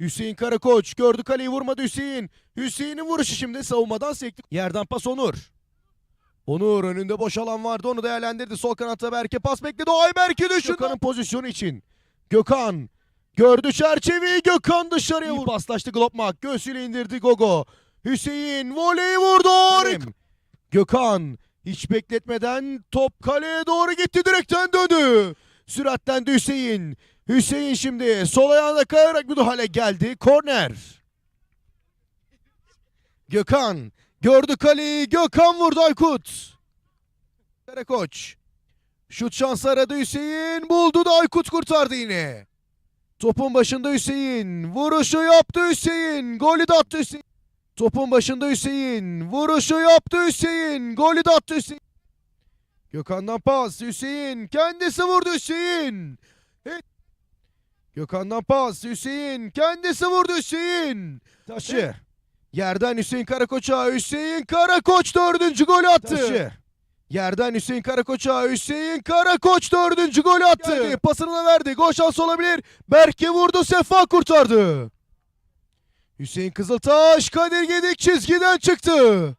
Hüseyin Karakoç gördü kaleyi vurmadı Hüseyin. Hüseyin'in vuruşu şimdi savunmadan sekti. Yerden pas Onur. Onur önünde boş alan vardı onu değerlendirdi. Sol kanatta Berke pas bekledi. Ayberk'i düşürdü. Gökhan'ın pozisyonu için. Gökhan gördü çerçeveyi. Gökhan dışarıya vurdu. Paslaştı Glopmak. Göğsüyle indirdi Gogo. Hüseyin voleyi vurdu. Harika. Gökhan hiç bekletmeden top kaleye doğru gitti. Direkten döndü. Süratten Hüseyin. Hüseyin şimdi sol ayağına kayarak müdahale geldi. Korner. Gökhan gördü kaleyi. Gökhan vurdu Aykut. Karakoç. Şut şansı aradı Hüseyin. Buldu da Aykut kurtardı yine. Topun başında Hüseyin. Vuruşu yaptı Hüseyin. Golü de attı Hüseyin. Topun başında Hüseyin. Vuruşu yaptı Hüseyin. Golü de attı Hüseyin. Gökhan'dan pas. Hüseyin. Kendisi vurdu Hüseyin. Evet. Gökhan'dan pas. Hüseyin. Kendisi vurdu Hüseyin. Taşı. Yerden Hüseyin Karakoç'a. Hüseyin Karakoç dördüncü golü attı. Taşı. Yerden Hüseyin Karakoç'a. Hüseyin Karakoç dördüncü golü attı. Geldi, pasını da verdi. Gol şansı olabilir. Berke vurdu. Sefa kurtardı. Hüseyin Kızıltaş Kadir Gedik çizgiden çıktı.